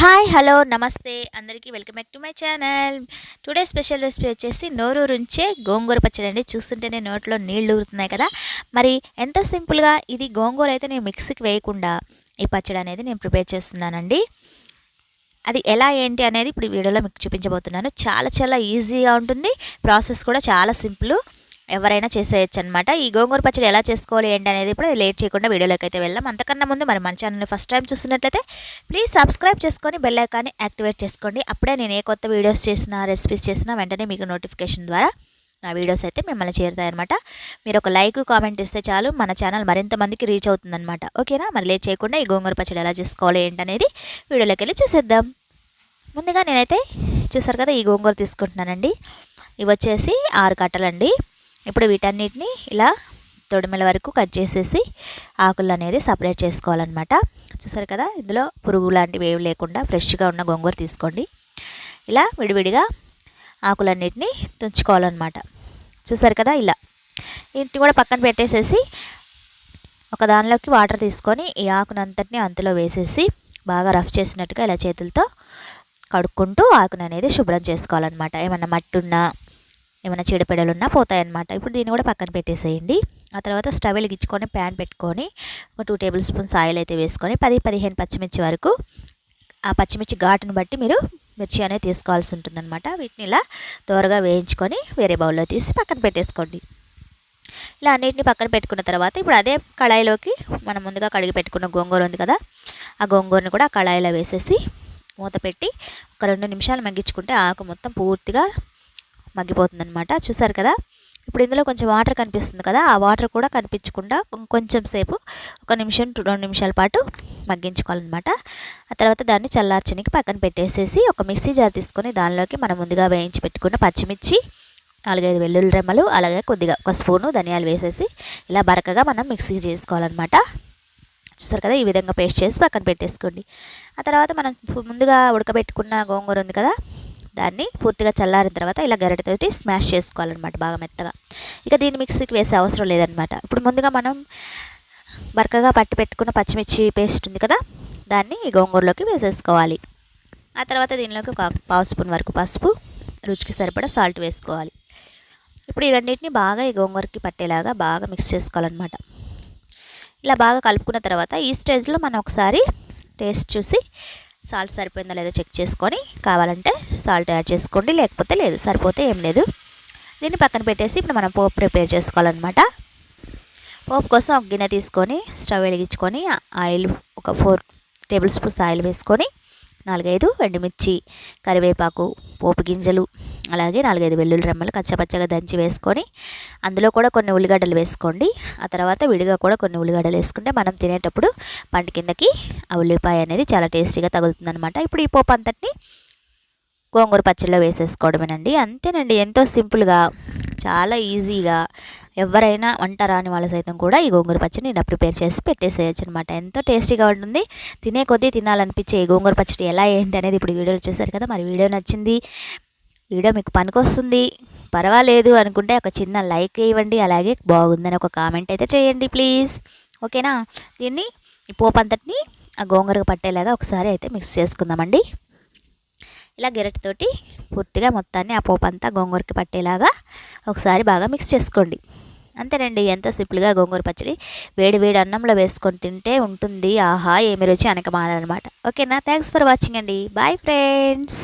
Hi hello namaste. అందరికీ welcome back to my channel. Today special recipe వచ్చేసి నోరూరుంచే గోంగూర పచ్చడి అండి. చూస్తుంటేనే నోట్లో నీళ్ళు ఊరుతున్నాయి కదా. మరి ఎంత సింపుల్గా ఇది గోంగూర అయితే నేను మిక్సీకి వేయకుండా ఈ పచ్చడి అనేది నేను ప్రిపేర్ చేస్తున్నానండి. అది ఎలా ఏంటి అనేది ఇప్పుడు వీడియోలో మీకు చూపించబోతున్నాను. చాలా చాలా ఈజీగా ఉంటుంది. ప్రాసెస్ కూడా చాలా సింపుల్. ఎవరైనా చేసేయచ్చు అనమాట ఈ గోంగూర పచ్చడి ఎలా చేసుకోవాలి ఏంటి అనేది ఇప్పుడు లేట్ చేయకుండా వీడియోలోకి అయితే వెళ్దాం. అంతకన్నా ముందు మరి మన ఛానల్ని ఫస్ట్ టైం చూస్తున్నట్లయితే ప్లీజ్ సబ్స్క్రైబ్ చేసుకొని బెల్ ఐకాన్ని యాక్టివేట్ చేసుకోండి. అప్పుడే నేను ఏ కొత్త వీడియోస్ చేసినా రెసిపీస్ చేసినా వెంటనే మీకు నోటిఫికేషన్ ద్వారా నా వీడియోస్ అయితే మిమ్మల్ని చేరుతాయన్నమాట. మీరు ఒక లైక్ కామెంట్ ఇస్తే చాలు మన ఛానల్ మరింత మందికి రీచ్ అవుతుందన్నమాట. ఓకేనా? మరి లేట్ చేయకుండా ఈ గోంగూర పచ్చడి ఎలా చేసుకోవాలి ఏంటనేది వీడియోలోకి వెళ్ళి చూసేద్దాం. ముందుగా నేనైతే చూసారు కదా ఈ గోంగూర తీసుకుంటున్నానండి. ఇవి వచ్చేసి ఆరు కట్టలండి. ఇప్పుడు వీటన్నిటిని ఇలా తొడిమల వరకు కట్ చేసేసి ఆకులు అనేది సపరేట్ చేసుకోవాలన్నమాట. చూసారు కదా? ఇందులో పురుగు లాంటివి ఏవి లేకుండా ఫ్రెష్గా ఉన్న గోంగూర తీసుకోండి. ఇలా విడివిడిగా ఆకులన్నిటిని తుంచుకోవాలన్నమాట. చూసారు కదా ఇలా. ఇంటిని కూడా పక్కన పెట్టేసేసి ఒక దానిలోకి వాటర్ తీసుకొని ఈ ఆకునంతటిని అంతలో వేసేసి బాగా రఫ్ చేసినట్టుగా ఇలా చేతులతో కడుక్కుంటూ ఆకును అనేది శుభ్రం చేసుకోవాలన్నమాట. ఏమన్నా మట్టున్నా ఏమైనా చీడపీడలు ఉన్నా పోతాయన్నమాట. ఇప్పుడు దీన్ని కూడా పక్కన పెట్టేసేయండి. ఆ తర్వాత స్టవ్ వెలిగించుకొని ప్యాన్ పెట్టుకొని ఒక టూ టేబుల్ స్పూన్స్ ఆయిల్ అయితే వేసుకొని పది పదిహేను పచ్చిమిర్చి వరకు ఆ పచ్చిమిర్చి ఘాటును బట్టి మీరు మిర్చి అనేది తీసుకోవాల్సి ఉంటుందన్నమాట. వీటిని ఇలా త్వరగా వేయించుకొని వేరే బౌల్లో తీసి పక్కన పెట్టేసుకోండి. ఇలా అన్నిటిని పక్కన పెట్టుకున్న తర్వాత ఇప్పుడు అదే కళాయిలోకి మనం ముందుగా కడిగి పెట్టుకున్న గోంగూర ఉంది కదా ఆ గోంగూరని కూడా ఆ కళాయిలో వేసేసి మూత పెట్టి ఒక రెండు నిమిషాలు మగ్గించుకుంటే ఆకు మొత్తం పూర్తిగా మగ్గిపోతుందనమాట చూసారు కదా? ఇప్పుడు ఇందులో కొంచెం వాటర్ కనిపిస్తుంది కదా? ఆ వాటర్ కూడా కనిపించకుండా కొంచెం సేపు ఒక నిమిషం రెండు నిమిషాల పాటు మగ్గించుకోవాలన్నమాట. ఆ తర్వాత దాన్ని చల్లార్చనికి పక్కన పెట్టేసేసి ఒక మిక్సీ జార్ తీసుకొని దానిలోకి మనం ముందుగా వేయించి పెట్టుకున్న పచ్చిమిర్చి నాలుగైదు వెల్లుల్లి రెమ్మలు అలాగే కొద్దిగా ఒక స్పూను ధనియాలు వేసేసి ఇలా బరకగా మనం మిక్సీ చేసుకోవాలన్నమాట. చూసారు కదా? ఈ విధంగా పేస్ట్ చేసి పక్కన పెట్టేసుకోండి. ఆ తర్వాత మనం ముందుగా ఉడకబెట్టుకున్న గోంగూర ఉంది కదా? దాన్ని పూర్తిగా చల్లారిన తర్వాత ఇలా గరిటతోటి స్మాష్ చేసుకోవాలన్నమాట బాగా మెత్తగా. ఇక దీన్ని మిక్సీకి వేసే అవసరం లేదనమాట ఇప్పుడు ముందుగా మనం బరకగా పట్టి పెట్టుకున్న పచ్చిమిర్చి పేస్ట్ ఉంది కదా దాన్ని ఈ గోంగూరలోకి వేసేసుకోవాలి. ఆ తర్వాత దీనిలోకి ఒక పావు స్పూన్ వరకు పసుపు రుచికి సరిపడా సాల్ట్ వేసుకోవాలి. ఇప్పుడు ఈ రెండింటిని బాగా ఈ గోంగూరకి పట్టేలాగా బాగా మిక్స్ చేసుకోవాలన్నమాట. ఇలా బాగా కలుపుకున్న తర్వాత ఈ స్టేజ్లో మనం ఒకసారి టేస్ట్ చూసి సాల్ట్ సరిపోయిందో లేదో చెక్ చేసుకొని కావాలంటే సాల్ట్ యాడ్ చేసుకోండి లేకపోతే లేదు సరిపోతే ఏం లేదు. దీన్ని పక్కన పెట్టేసి ఇప్పుడు మనం పోపు ప్రిపేర్ చేసుకోవాలన్నమాట. పోపు కోసం ఒక గిన్నె తీసుకొని స్టవ్ వెలిగించుకొని ఆయిల్ ఒక ఫోర్ టేబుల్ స్పూన్స్ ఆయిల్ వేసుకొని నాలుగైదు ఎండుమిర్చి కరివేపాకు పోపు గింజలు అలాగే నాలుగైదు వెల్లుల్లి రెమ్మలు కచ్చపచ్చగా దంచి వేసుకొని అందులో కూడా కొన్ని ఉల్లిగడ్డలు వేసుకోండి. ఆ తర్వాత విడిగా కూడా కొన్ని ఉల్లిగడ్డలు వేసుకుంటే మనం తినేటప్పుడు పంట కిందకి ఆ ఉల్లిపాయ అనేది చాలా టేస్టీగా తగులుతుందనమాట ఇప్పుడు ఈ పోపు అంతటిని గోంగూర పచ్చడిలో వేసేసుకోవడమేనండి. అంతేనండి ఎంతో సింపుల్గా చాలా ఈజీగా ఎవరైనా వంట రాని వాళ్ళ సైతం కూడా ఈ గోంగూర పచ్చడిని ఇలా ప్రిపేర్ చేసి పెట్టేసేయచ్చు అనమాట ఎంతో టేస్టీగా ఉంటుంది. తినే కొద్దీ తినాలనిపించే ఈ గోంగూర పచ్చడి ఎలా ఏంటి అనేది ఇప్పుడు వీడియోలు చూసారు కదా మరి వీడియో నచ్చింది వీడియో మీకు పనికొస్తుంది పర్వాలేదు అనుకుంటే ఒక చిన్న లైక్ ఇవ్వండి అలాగే బాగుందని ఒక కామెంట్ అయితే చేయండి ప్లీజ్. ఓకేనా? దీన్ని ఈ పోపు అంతటిని ఆ గోంగూరకు పట్టేలాగా ఒకసారి అయితే మిక్స్ చేసుకుందామండి. ఇలా గెరటితోటి పూర్తిగా మొత్తాన్ని ఆ పోపు అంతా గోంగూరకి పట్టేలాగా ఒకసారి బాగా మిక్స్ చేసుకోండి. అంతేనండి ఎంతో సింపుల్గా గోంగూర పచ్చడి వేడి వేడి అన్నంలో వేసుకొని తింటే ఉంటుంది. ఆహా ఏమి రుచి అనకమాలన్నమాట ఓకేనా? థ్యాంక్స్ ఫర్ వాచింగ్ అండి. Bye friends